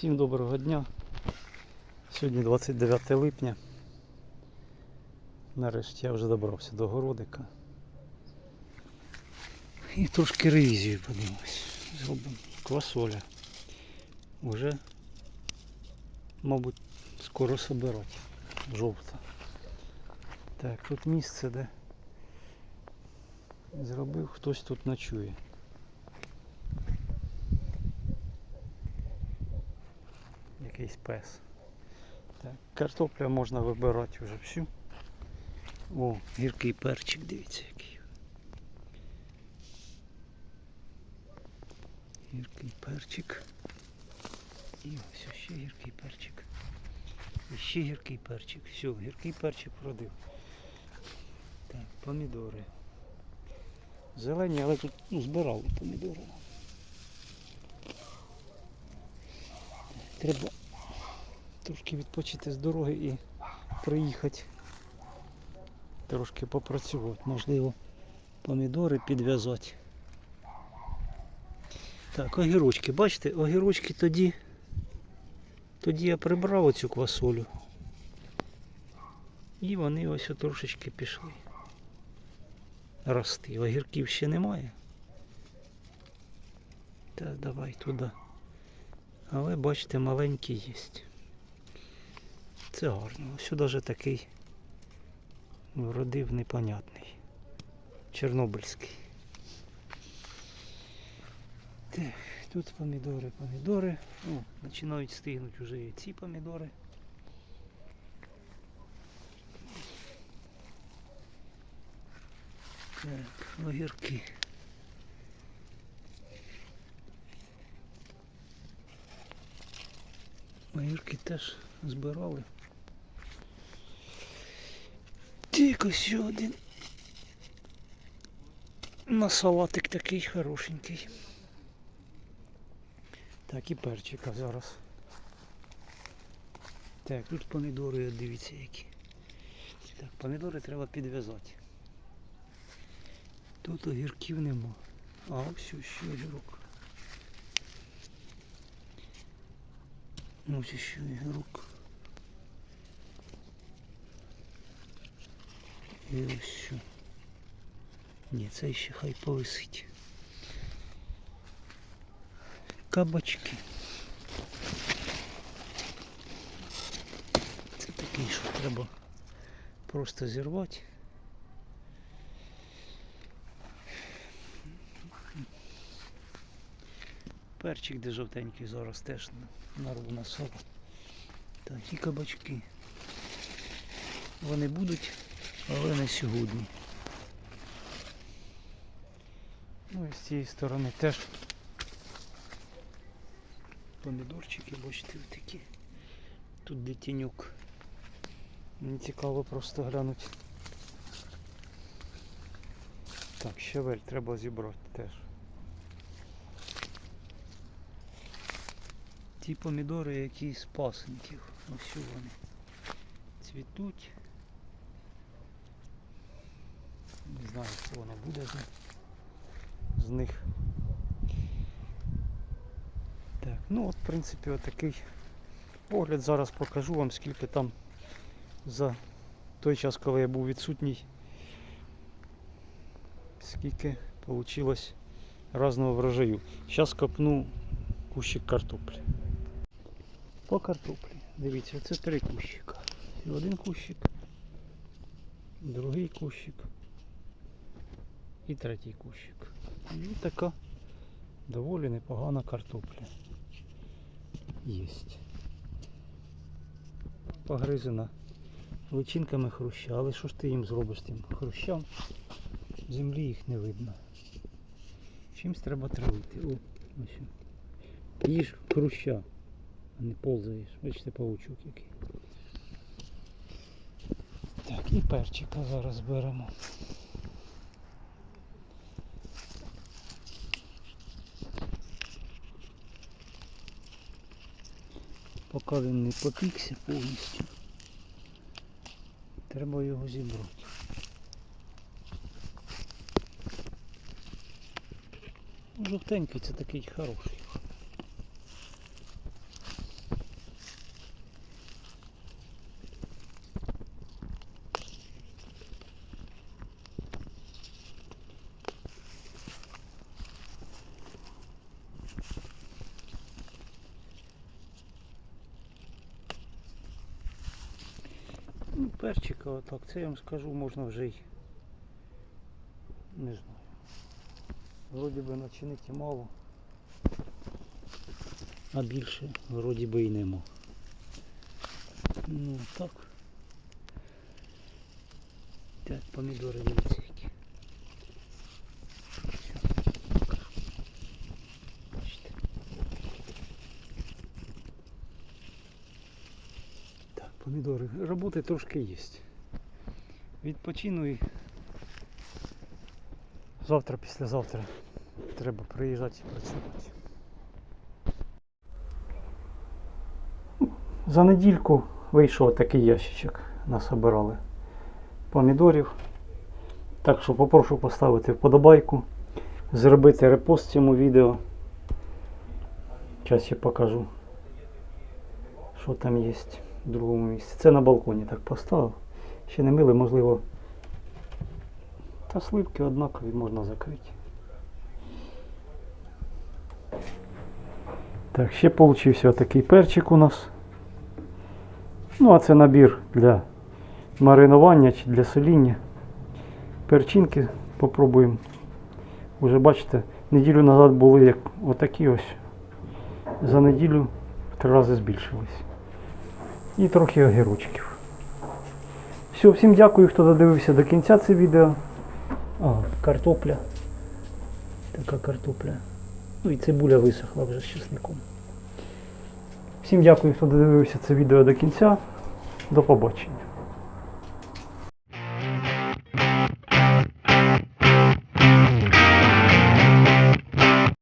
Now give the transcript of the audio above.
Всім доброго дня. Сьогодні 29 липня. Нарешті я вже добрався до городика. І трошки ревізію подивимось. Зробимо квасоля. Уже, мабуть, скоро собирати. Жовта. Так, тут місце, де зробив, хтось тут ночує. Якийсь пес. Так, картопля можна вибирати вже всю. О, гіркий перчик, дивіться який. Гіркий перчик. І ось ще гіркий перчик. І ще гіркий перчик. Все, гіркий перчик родив. Так, помідори. Зелені, але тут ну, збирали помідори. Треба трошки відпочити з дороги і приїхати. Трошки попрацювати. Можливо, помідори підв'язати. Так, огірочки, бачите, огірочки тоді. Тоді я прибрав оцю квасолю. І вони ось трошечки пішли. Рости. Огірків ще немає. Так, давай туди. Але бачите, маленькі є. Це гарно. Ось навіть такий вродив непонятний. Чорнобильський. Так, тут помідори, помідори. О, починають стигнути вже і ці помідори. Так, огірки. Огірки теж збирали. Тільки ще один. На салатик такий хорошенький. Так, і перчика зараз. Так, тут помідори, дивіться які. Так, помідори треба підв'язати. Тут огірків нема. А ось ще огірок. Ось ще огірок. І ось що. Ні, це ще хай повисить. Кабачки. Це такий, що треба просто зірвати. Перчик де жовтенький зараз теж нарву на салат. Так, і кабачки. Вони будуть, але не сьогодні. Ну і з цієї сторони теж помідорчики, бачите, такі. Тут де тіньок. Мені цікаво просто глянути. Так, щавель треба зібрати теж. Ті помідори, які з пасенків. Ось вони. Цвітуть. Не знаю, що воно буде з них. Так, ну от в принципі отакий погляд. Зараз покажу вам скільки там за той час, коли я був відсутній, скільки вийшло разного врожаю. Зараз копну кущик картоплі. По картоплі. Дивіться, це три кущика. І Один кущик, другий кущик і третій кущик. І така доволі непогана картопля. Єсть. Погризена личинками хруща, але що ж ти їм зробиш тим хрущам? Землі їх не видно. Чимсь треба травити. О, ось. Їж хруща, а не ползаєш. Бачите, паучок який. Так, і перчика зараз беремо. Поки він не попікся повністю. Треба його зібрати. Жовтенький це такий хороший. Перчика, отак, це я вам скажу, можна вже й не знаю. Вроді би начинити мало. А більше вроді би і нема. Ну так. Так, помідори дивіться які. Щас покажу. Бачите. Помідори. Роботи трошки є. Відпочину і завтра, післязавтра треба приїжджати і працювати. За недільку вийшов такий ящичок. Насобирали помідорів. Так що попрошу поставити вподобайку, зробити репост цьому відео. Зараз я покажу, що там є другому місці. Це на балконі так поставив. Ще не мили, можливо. Та сливки однакові можна закрити. Так, ще получився такий перчик у нас. Ну, а це набір для маринування чи для соління. Перчинки попробуємо. Уже бачите, неділю назад були як отакі ось. За неділю в три рази збільшились. І трохи огірочків. Все, всім дякую, хто додивився до кінця це відео. А, картопля. Така картопля. Ну і цибуля висохла вже з чесником. Всім дякую, хто додивився це відео до кінця. До побачення.